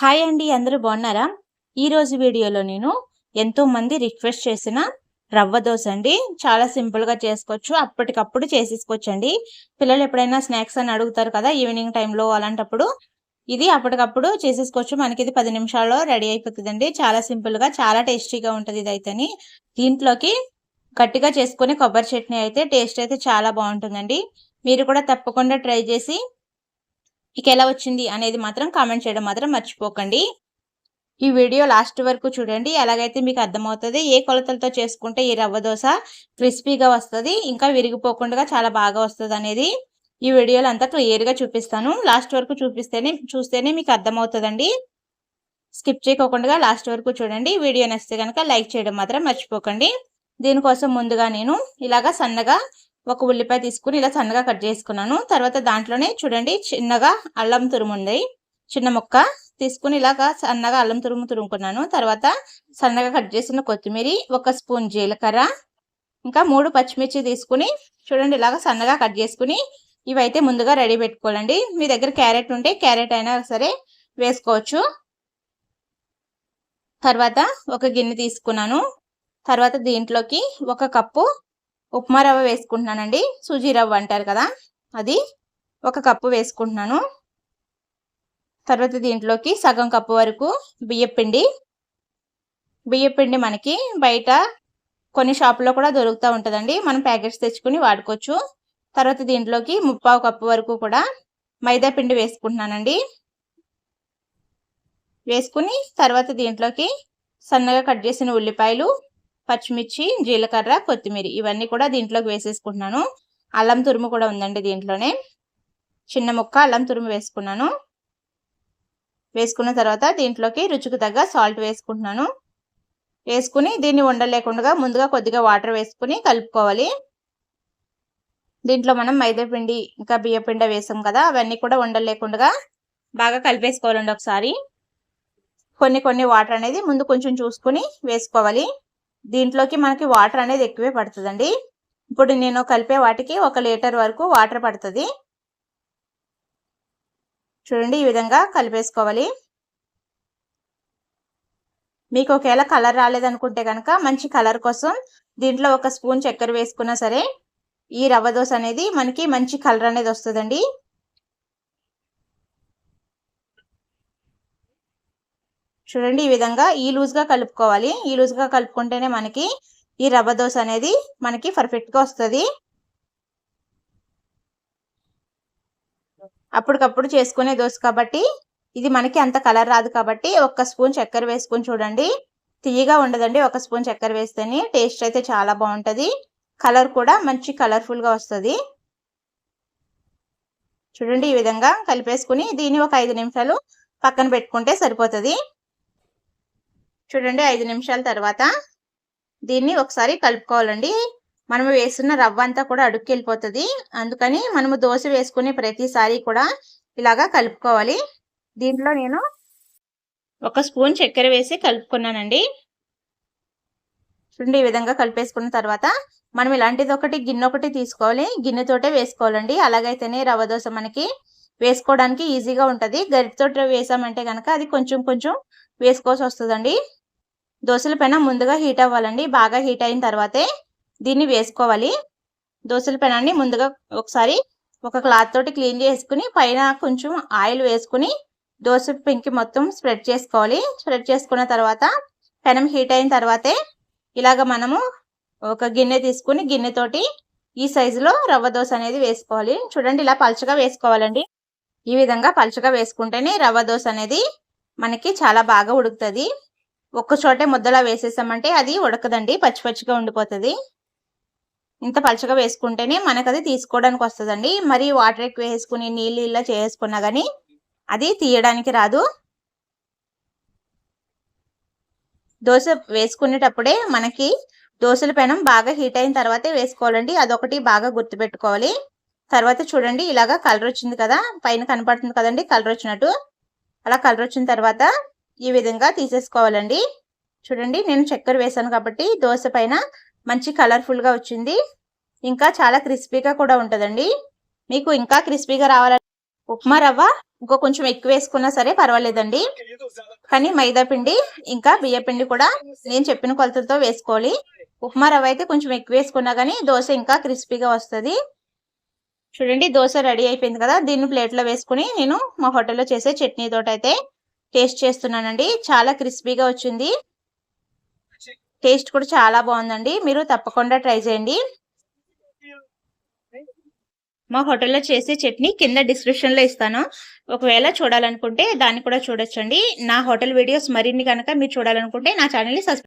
Hi అండి అందరూ బాగున్నారా? ఈరోజు వీడియోలో నేను ఎంతో మంది రిక్వెస్ట్ చేసిన రవ్వ దోశ అండి. చాలా సింపుల్గా చేసుకోవచ్చు. అప్పటికప్పుడు చేసేసుకోవచ్చు అండి పిల్లలు ఎప్పుడైనా స్నాక్స్ అని అడుగుతారు కదా ఈవినింగ్ టైంలో అలాంటప్పుడు. ఇది అప్పటికప్పుడు చేసేసుకోవచ్చు. మనకి ఇది పది నిమిషాల్లో రెడీ అయిపోతుందండి. చాలా సింపుల్గా చాలా టేస్టీగా ఉంటుంది ఇది అయితేని దీంట్లోకి గట్టిగా చేసుకుని కొబ్బరి చట్నీ అయితే టేస్ట్ అయితే చాలా బాగుంటుందండి. మీరు కూడా తప్పకుండా ట్రై చేసి మీకు ఎలా వచ్చింది అనేది మాత్రం కామెంట్ చేయడం మాత్రం మర్చిపోకండి. ఈ వీడియో లాస్ట్ వరకు చూడండి. ఎలాగైతే మీకు అర్థమవుతుంది ఏ కొలతలతో చేసుకుంటే ఈ రవ్వ దోశ క్రిస్పీగా వస్తుంది ఇంకా విరిగిపోకుండా చాలా బాగా వస్తుంది అనేది ఈ వీడియోలో అంతా క్లియర్గా చూపిస్తాను. లాస్ట్ వరకు చూపిస్తేనే చూస్తేనే మీకు అర్థమవుతుందండి. స్కిప్ చేయకోకుండా లాస్ట్ వరకు చూడండి. వీడియో నచ్చితే కనుక లైక్ చేయడం మాత్రం మర్చిపోకండి. దీనికోసం ముందుగా నేను ఇలాగా సన్నగా ఒక ఉల్లిపాయ తీసుకుని ఇలా సన్నగా కట్ చేసుకున్నాను. తర్వాత దాంట్లోనే చూడండి చిన్నగా అల్లం తురుముంది చిన్న ముక్క తీసుకుని ఇలాగా సన్నగా అల్లం తురుము తురుముకున్నాను. తర్వాత సన్నగా కట్ చేసిన కొత్తిమీర ఒక స్పూన్ జీలకర్ర ఇంకా మూడు పచ్చిమిర్చి తీసుకుని చూడండి ఇలాగా సన్నగా కట్ చేసుకుని ఇవైతే ముందుగా రెడీ పెట్టుకోవాలండి. మీ దగ్గర క్యారెట్ ఉంటే క్యారెట్ అయినా సరే వేసుకోవచ్చు. తర్వాత ఒక గిన్నె తీసుకున్నాను. తర్వాత దీంట్లోకి ఒక కప్పు ఉప్మా రవ్వ వేసుకుంటున్నానండి. సూజీ రవ్వ అంటారు కదా అది ఒక కప్పు వేసుకుంటున్నాను. తర్వాత దీంట్లోకి సగం కప్పు వరకు బియ్యపిండి బియ్యపిండి మనకి బయట కొన్ని షాపులో కూడా దొరుకుతూ ఉంటుందండి. మనం ప్యాకెట్స్ తెచ్చుకుని వాడుకోవచ్చు. తర్వాత దీంట్లోకి ముప్పావు కప్పు వరకు కూడా మైదా పిండి వేసుకుంటున్నానండి. వేసుకుని తర్వాత దీంట్లోకి సన్నగా కట్ చేసిన ఉల్లిపాయలు పచ్చిమిర్చి జీలకర్ర కొత్తిమీర ఇవన్నీ కూడా దీంట్లోకి వేసేసుకుంటున్నాను. అల్లం తురుము కూడా ఉందండి దీంట్లోనే. చిన్న ముక్క అల్లం తురుము వేసుకున్నాను. వేసుకున్న తర్వాత దీంట్లోకి రుచికి తగ్గ సాల్ట్ వేసుకుంటున్నాను. వేసుకుని దీన్ని ఉండలేకుండా ముందుగా కొద్దిగా వాటర్ వేసుకుని కలుపుకోవాలి. దీంట్లో మనం మైదాపిండి ఇంకా బియ్యపిండ వేసాం కదా అవన్నీ కూడా ఉండలేకుండా బాగా కలిపేసుకోవాలండి ఒకసారి. కొన్ని కొన్ని వాటర్ అనేది ముందు కొంచెం చూసుకుని వేసుకోవాలి. దీంట్లోకి మనకి వాటర్ అనేది ఎక్కువే పడుతుందండి. ఇప్పుడు నేను కలిపే వాటికి ఒక లీటర్ వరకు వాటర్ పడుతుంది. చూడండి ఈ విధంగా కలిపేసుకోవాలి. మీకు ఒకవేళ కలర్ రాలేదనుకుంటే కనుక మంచి కలర్ కోసం దీంట్లో ఒక స్పూన్ చక్కెర వేసుకున్నా సరే ఈ రవ్వ దోశ అనేది మనకి మంచి కలర్ అనేది వస్తుందండి. చూడండి ఈ విధంగా ఈ లూజ్గా కలుపుకోవాలి. ఈ లూజ్గా కలుపుకుంటేనే మనకి ఈ రవ్వ దోశ అనేది మనకి పర్ఫెక్ట్గా వస్తుంది. అప్పటికప్పుడు చేసుకునే దోశ కాబట్టి ఇది మనకి అంత కలర్ రాదు కాబట్టి ఒక్క స్పూన్ చక్కెర వేసుకొని చూడండి. తీయగా ఉండదండి ఒక స్పూన్ చక్కెర వేస్తేనే టేస్ట్ అయితే చాలా బాగుంటుంది. కలర్ కూడా మంచి కలర్ఫుల్గా వస్తుంది. చూడండి ఈ విధంగా కలిపేసుకుని దీన్ని ఒక ఐదు నిమిషాలు పక్కన పెట్టుకుంటే సరిపోతుంది. చూడండి ఐదు నిమిషాల తర్వాత దీన్ని ఒకసారి కలుపుకోవాలండి. మనము వేస్తున్న రవ్వ అంతా కూడా అడుక్కి వెళ్ళిపోతుంది అందుకని మనము దోశ వేసుకునే ప్రతిసారి కూడా ఇలాగా కలుపుకోవాలి. దీంట్లో నేను ఒక స్పూన్ చక్కెర వేసి కలుపుకున్నానండి. చూడండి ఈ విధంగా కలిపేసుకున్న తర్వాత మనం ఇలాంటిది ఒకటి గిన్నె ఒకటి తీసుకోవాలి. గిన్నెతోటే వేసుకోవాలండి. అలాగైతేనే రవ్వ దోశ మనకి వేసుకోవడానికి ఈజీగా ఉంటుంది. గరిటితో వేసామంటే కనుక అది కొంచెం కొంచెం వేసుకోవాల్సి వస్తుందండి. దోశల పైన ముందుగా హీట్ అవ్వాలండి. బాగా హీట్ అయిన తర్వాతే దీన్ని వేసుకోవాలి. దోశల పెనాన్ని ముందుగా ఒకసారి ఒక క్లాత్ తోటి క్లీన్ చేసుకుని పైన కొంచెం ఆయిల్ వేసుకుని దోశ పెంకి మొత్తం స్ప్రెడ్ చేసుకోవాలి. స్ప్రెడ్ చేసుకున్న తర్వాత పెనం హీట్ అయిన తర్వాతే ఇలాగ మనము ఒక గిన్నె తీసుకుని గిన్నెతోటి ఈ సైజులో రవ్వ దోశ అనేది వేసుకోవాలి. చూడండి ఇలా పలుచగా వేసుకోవాలండి. ఈ విధంగా పలుచగా వేసుకుంటేనే రవ్వ దోశ అనేది మనకి చాలా బాగా ఉడుకుతుంది. ఒక్క చోటే ముద్దలా వేసేసామంటే అది ఉడకదండి పచ్చి పచ్చిగా ఉండిపోతుంది. ఇంత పలుచగా వేసుకుంటేనే మనకు అది తీసుకోవడానికి వస్తుందండి. మరి వాటర్ ఎక్కువ వేసుకుని నీళ్ళు ఇలా చేసుకున్నా కానీ అది తీయడానికి రాదు. దోశ వేసుకునేటప్పుడే మనకి దోశల పెనం బాగా హీట్ అయిన తర్వాతే వేసుకోవాలండి. అదొకటి బాగా గుర్తుపెట్టుకోవాలి. తర్వాత చూడండి ఇలాగా కలర్ వచ్చింది కదా పైన కనపడుతుంది కదండి కలర్ వచ్చినట్టు అలా కలర్ వచ్చిన తర్వాత ఈ విధంగా తీసేసుకోవాలండి. చూడండి నేను చక్కెర వేసాను కాబట్టి దోశ పైన మంచి కలర్ఫుల్గా వచ్చింది. ఇంకా చాలా క్రిస్పీగా కూడా ఉంటుందండి. మీకు ఇంకా క్రిస్పీగా రావాలంటే ఉప్మా రవ్వ ఇంకో కొంచెం ఎక్కువ వేసుకున్నా సరే పర్వాలేదండి. కానీ మైదా పిండి ఇంకా బియ్య పిండి కూడా నేను చెప్పిన కొలతలతో వేసుకోవాలి. ఉప్మా రవ్వ అయితే కొంచెం ఎక్కువ వేసుకున్నా కానీ దోశ ఇంకా క్రిస్పీగా వస్తుంది. చూడండి దోశ రెడీ అయిపోయింది కదా దీన్ని ప్లేట్లో వేసుకుని నేను మా హోటల్లో చేసే చట్నీ తోట అయితే టేస్ట్ చేస్తున్నానండి. చాలా క్రిస్పీగా వచ్చింది. టేస్ట్ కూడా చాలా బాగుందండి. మీరు తప్పకుండా ట్రై చేయండి. మా హోటల్లో చేసే చట్నీ కింద డిస్క్రిప్షన్లో ఇస్తాను. ఒకవేళ చూడాలనుకుంటే దాన్ని కూడా చూడొచ్చండి. నా హోటల్ వీడియోస్ మరిన్ని కనుక మీరు చూడాలనుకుంటే నా ఛానల్ని సబ్స్క్రైబ్